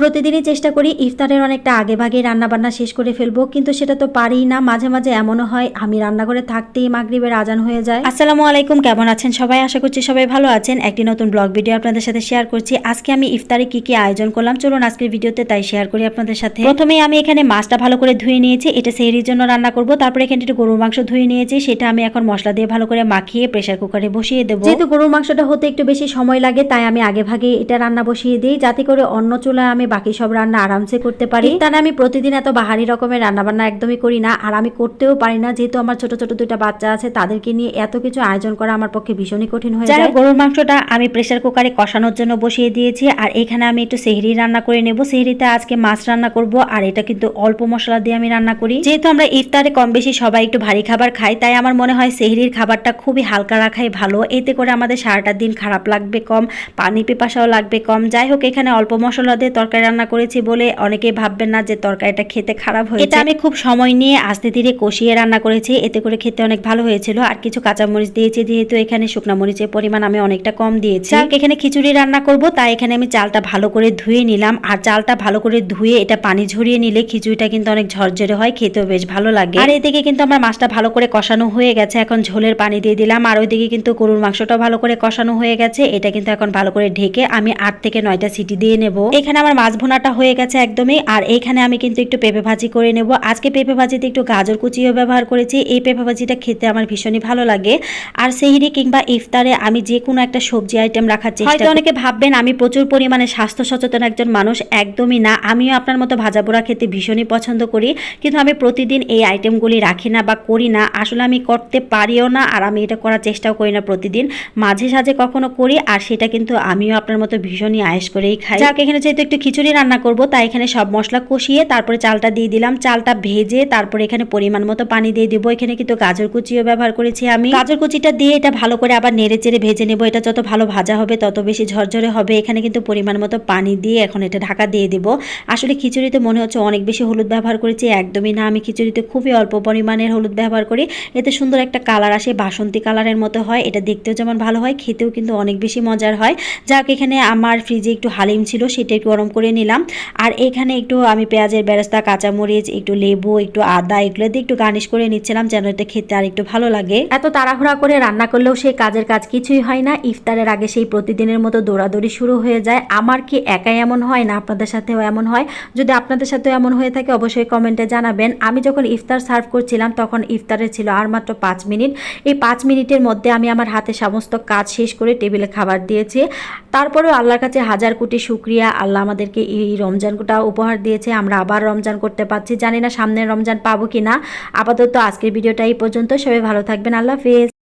প্রতিদিনই চেষ্টা করি ইফতারের অনেকটা আগে ভাগে রান্না বান্না শেষ করে ফেলব কিন্তু সেটা তো পারি না। মাঝে মাঝে এমনও হয় আমি রান্নাঘরে থাকতেই মাগরিবের আজান হয়ে যায়। আসসালামু আলাইকুম কেমন আছেন সবাই? আশা করছি সবাই ভালো আছেন। একটি নতুন ব্লগ ভিডিও আপনাদের সাথে শেয়ার করছি। আজকে আমি ইফতারে কি কি আয়োজন করলাম চলুন আজকের ভিডিওতে তাই শেয়ার করি আপনাদের সাথে। প্রথমেই আমি এখানে মাছটা ভালো করে ধুয়ে নিয়েছি এটা সেহরির জন্য রান্না করব। তারপরে এখানে একটু গরুর মাংস ধুয়ে নিয়েছি সেটা আমি এখন মশলা দিয়ে ভালো করে মাখিয়ে প্রেসার কুকারে বসিয়ে দেবো। যেহেতু গরুর মাংসটা হতে একটু বেশি সময় লাগে তাই আমি আগে ভাগে এটা রান্না বসিয়ে দিই যাতে করে অন্য চুলায় আমি বাকি সব রান্না আরামসে করতে পারি। তাহলে আমি প্রতিদিন এত বাহারি রকমের রান্না বান্না একদমই করি না আর আমি করতেও পারি না। যেহেতু আমার ছোট ছোট দুইটা বাচ্চা আছে তাদেরকে নিয়ে এত কিছু আয়োজন করা আমার পক্ষে ভীষণই কঠিন হয়ে যায়। গরুর মাংসটা আমি প্রেসার কুকারে কষানোর জন্য বসিয়ে দিয়েছি আর এখানে আমি একটু সেহরি রান্না করে নেব। সেহরিতে আজকে মাছ রান্না করব আর এটা কিন্তু অল্প মশলা দিয়ে আমি রান্না করি। যেহেতু আমরা ইফতারে কম বেশি সবাই একটু ভারী খাবার খাই তাই আমার মনে হয় সেহরির খাবারটা খুবই হালকা রাখাই ভালো। এতে করে আমাদের সারাটা দিন খারাপ লাগবে কম পানি পিপাসাও লাগবে কম। যাই হোক এখানে অল্প মশলা দিয়ে তরকারি রান্না করেছি বলে অনেকেই ভাববেন না যে তরকারিটা খেতে খারাপ হয়েছে। এটা আমি খুব সময় নিয়ে আস্তে ধীরে কষিয়ে রান্না করেছি। এতে করে খেতে অনেক ভালো হয়েছিল। আর কিছু কাঁচামরিচ দিয়েছি যেহেতু এখানে শুকনা মরিচের পরিমাণ আমি অনেকটা কম দিয়েছি। এখানে খিচুড়ি রান্না করব তাই এখানে আমি চালটা ভালো করে ধুয়ে নিলাম। আর চালটা ভালো করে ধুয়ে এটা পানি ঝরিয়ে নিলে খিচুড়িটা কিন্তু অনেক ঝরঝরে হয় খেতেও বেশ ভালো লাগে। আর এদিকে কিন্তু আমার মাছটা ভালো করে কষানো হয়ে গেছে। এখন ঝোলের পানি দিয়ে দিলাম। আর ওইদিকে কিন্তু গরুর মাংসটা ভালো করে কষানো হয়ে গেছে। এটা কিন্তু এখন ভালো করে ঢেকে আমি আট থেকে নয়টা সিটি দিয়ে নেব। এখানে আমার মাছ ভুনাটা হয়ে গেছে একদমই আর এইখানে আমি কিন্তু একটু পেঁপে ভাজি করে নেব। আজকে পেঁপে ভাজিতে একটু গাজর কুচিও ব্যবহার করেছি এই পেঁপে ভাজিটা খেতে আমার ভীষণই ভালো লাগে। আর সেহরি কিংবা ইফতারে আমি যে কোনো একটা সবজি আইটেম রাখার চেষ্টা হয়তো অনেকে ভাববেন আমি প্রচুর পরিমাণে স্বাস্থ্য সচেতন একজন মানুষ একদমই না। আমিও আপনার মতো ভাজা পোড়া খেতে ভীষণই পছন্দ করি কিন্তু আমি প্রতিদিন এই আইটেমগুলি রাখি না বা করি না। আসলে আমি করতে পারিও না আর আমি এটা করার চেষ্টাও করি না প্রতিদিন। মাঝে সাঝে কখনো করি আর সেটা কিন্তু আমিও আপনার মতো ভীষণই আয়েস করেই খাই। যাক এখানে যেহেতু একটু খিচুড়ি রান্না করব, তাই এখানে সব মশলা কষিয়ে তারপরে চালটা দিয়ে দিলাম। চালটা ভেজে তারপরে এখানে পরিমাণ মতো পানি দিয়ে দেবো। এখানে কিন্তু গাজর কুচিও ব্যবহার করেছি আমি। গাজর কুচিটা দিয়ে এটা ভালো করে আবার নেড়ে চেড়ে ভেজে নেব। এটা যত ভালো ভাজা হবে, তত বেশি ঝরঝরে হবে। এখানে কিন্তু পরিমাণ মতো পানি দিয়ে এখন এটা ঢাকা দিয়ে দেবো। আসলে খিচুড়িতে মনে হচ্ছে অনেক বেশি হলুদ ব্যবহার করেছি, একদমই না। আমি খিচুড়িতে খুবই অল্প পরিমাণের হলুদ ব্যবহার করি। এতে সুন্দর একটা কালার আসে, বাসন্তী কালারের মতো হয়। এটা দেখতেও যেমন ভালো হয়, খেতেও কিন্তু অনেক বেশি মজার হয়। যাক, এখানে আমার ফ্রিজে একটু হালিম ছিল, সেটা গরম করে নিলাম। আর এখানে একটু আমি পেঁয়াজের বেরেস্তা, কাঁচামরিচ, একটু লেবু, একটু আদা, এগুলো দিয়ে একটু গার্নিশ করে নিচ্ছিলাম যেন এটা খেতে আর একটু ভালো লাগে। এত তাড়াহুড়া করে রান্না করলেও সেই কাজের কাজ কিছুই হয় না। ইফতারের আগে সেই প্রতিদিনের মতো দৌড়াদৌড়ি শুরু হয়ে যায়। আমার কি একাই এমন হয় না আপনাদের সাথেও এমন হয়? যদি আপনাদের সাথেও এমন হয়ে থাকে অবশ্যই কমেন্টে জানাবেন। আমি যখন ইফতার সার্ভ করছিলাম তখন ইফতারে ছিল আর মাত্র পাঁচ মিনিট। এই পাঁচ মিনিটের মধ্যে আমি আমার হাতে সমস্ত কাজ শেষ করে টেবিলে খাবার দিয়েছি। তারপরেও আল্লাহর কাছে হাজার কোটি শুক্রিয়া। আল্লাহ আমাদেরকে এই রমজানটা উপহার দিয়েছে, আমরা আবার রমজান করতে পারছি। জানি না সামনে রমজান পাবো কি না আপাতত আজকের ভিডিওটা এই পর্যন্ত সবাই ভালো থাকবেন। আল্লাহ হাফেজ।